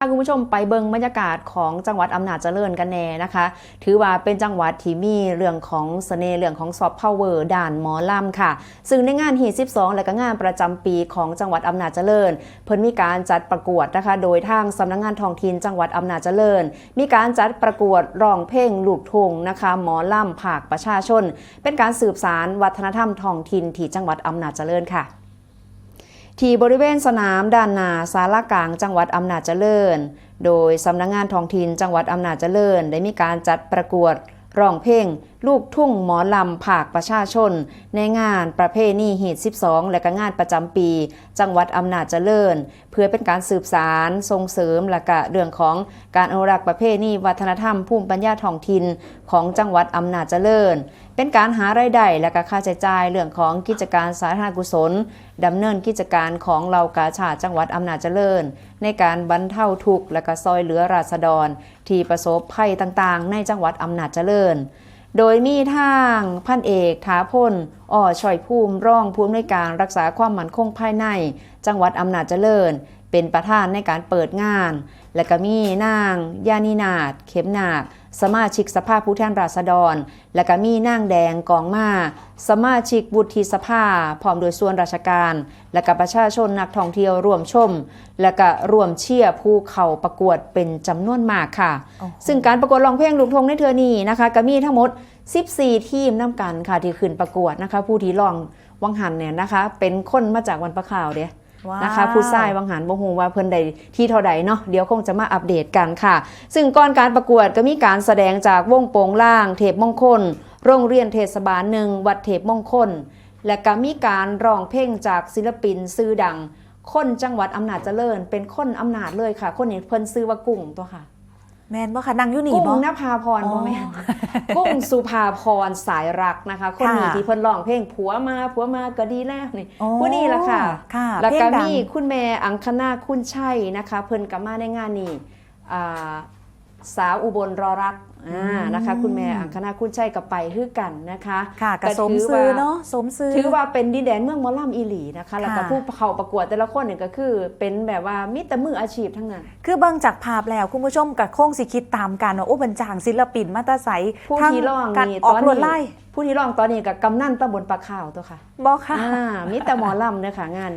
พาคุณผู้ชมไปเบิงบรรยากาศของจังหวัดอำนาจเจริญกันแน่นะคะ ถือว่าเป็นจังหวัดที่มีเรื่องของเสน่ห์เรื่องของซอฟต์พาวเวอร์ด่านหมอลำค่ะ ซึ่งในงานฮี12 และก็งานประจำปีของจังหวัดอำนาจเจริญ เพิ่นมีการจัดประกวดนะคะ โดยทางสำนักงานท้องถิ่นจังหวัดอำนาจเจริญ มีการจัดประกวดร้องเพลงลูกทุ่งนะคะหมอลำภาคประชาชน เป็นการสืบสารวัฒนธรรมท้องถิ่นที่จังหวัดอำนาจเจริญค่ะ ที่บริเวณสนามด้านหน้าสารกลางจังหวัดอำนาจเจริญ โดยสำนักงานท้องถิ่นจังหวัดอำนาจเจริญ ได้มีการจัดประกวดร้องเพลง ลูกทุ่งหมอลำภาคประชาชน ในงานประเพณีหีด12 และก็งานประจำปี จังหวัดอำนาจเจริญ เพื่อเป็นการสืบสารส่งเสริมและก็เรื่องของการอนุรักษ์ประเพณีวัฒนธรรมภูมิปัญญาท้องถิ่นของจังหวัดอำนาจเจริญ เป็นการหารายได้และก็ค่าใช้จ่ายเรื่องของกิจการสาธารณกุศลดำเนินกิจการของเหล่ากาชาติจังหวัดอำนาจเจริญ ในการบรรเทาทุกข์และก็ซอยเหลือราษฎร ที่ประสบภัยต่างๆ ในจังหวัดอำนาจเจริญ โดยมีทางพันเอกถาพน อ่อช่อยภูมิร่องภูมิในวยการรักษาความมั่นคงภายใน จังหวัดอำนาจเจริญ เป็นประธานในการเปิดงาน และก็มีนางยานินาถเข็มนาคสมาชิกสภาผู้แทนราษฎร และก็มีนางแดงกองมา สมาชิกวุฒิสภาพร้อมโดยส่วนราชการ และก็ประชาชนนักท่องเที่ยวร่วมชม และก็ร่วมเชียร์ผู้เข้าประกวดเป็นจำนวนมากค่ะโอ้โหซึ่งการประกวดร้องเพลงลูกทุ่งในเทือนี้นะคะ ก็มีทั้งหมด 14 ทีมน้ำกันค่ะที่ขึ้นประกวดนะคะ ผู้ที่ร้องวังหันเนี่ยนะคะ เป็นคนมาจากวันประข่าวเด้ว้าวนะคะผู้ชายวังหันบ่ฮู้ว่าเพิ่นใดที่เท่าใดเนาะเดี๋ยวคงจะมาอัปเดตกันค่ะ ซึ่งก่อนการประกวดก็มีการแสดงจากวงโปงล่าง เทพมงคล โรงเรียนเทศบาลหนึ่งวัดเทพมงคล และก็มีการร้องเพลงจากศิลปินชื่อดังคนจังหวัดอำนาจเจริญ เป็นคนอำนาจเลยค่ะ คนนี้เพิ่นซื้อว่ากุ้งตัวค่ะ แมนบ่ค่ะนั่งอยู่นี่กุ้งบ่นภาพรอ๋อบ่แม่นกุ้งสุภาพรสายรักนะคะ คนนี้ค่ะที่เพิ่นร้องเพลงผัวมาผัวมาก็ดีแล้วนี่อ๋อผู้นี้ล่ะค่ะค่ะแล้วเพลก็งดังมีคุณแม่อังคณาคุณชัยนะคะ เพิ่นก็มาในงานนี้อ่า สาวอุบลรอรักอ่านะคะ คุณแม่อังคณาคุณชัยก็ไปคือกันนะคะค่ะกระสมถืซื้อว่าเนาะสมซื้อถือว่าเป็นดินแดนเมืองหมอลำอีหลีนะคะแล้วก็ค่ะผู้เข้าประกวดแต่ละคนเนี่ยก็คือ เป็นแบบว่ามิตรมืออาชีพทั้งนั้น คือเบิ่งจากภาพแล้วคุณผู้ชมกับโค้งสิคิดตามกันว่าโอ้บันจางศิลปินมาแตาใสผู้ทั้งที่ร้องการนี่ออกตอนลวดนี้ไล่ผู้ที่ร้องตอนนี้กับกำนันตำบลปลาข่าวตัวค่ะบ่ค่ะอ่ามิตรหมอลำเนยค่ะงานนี้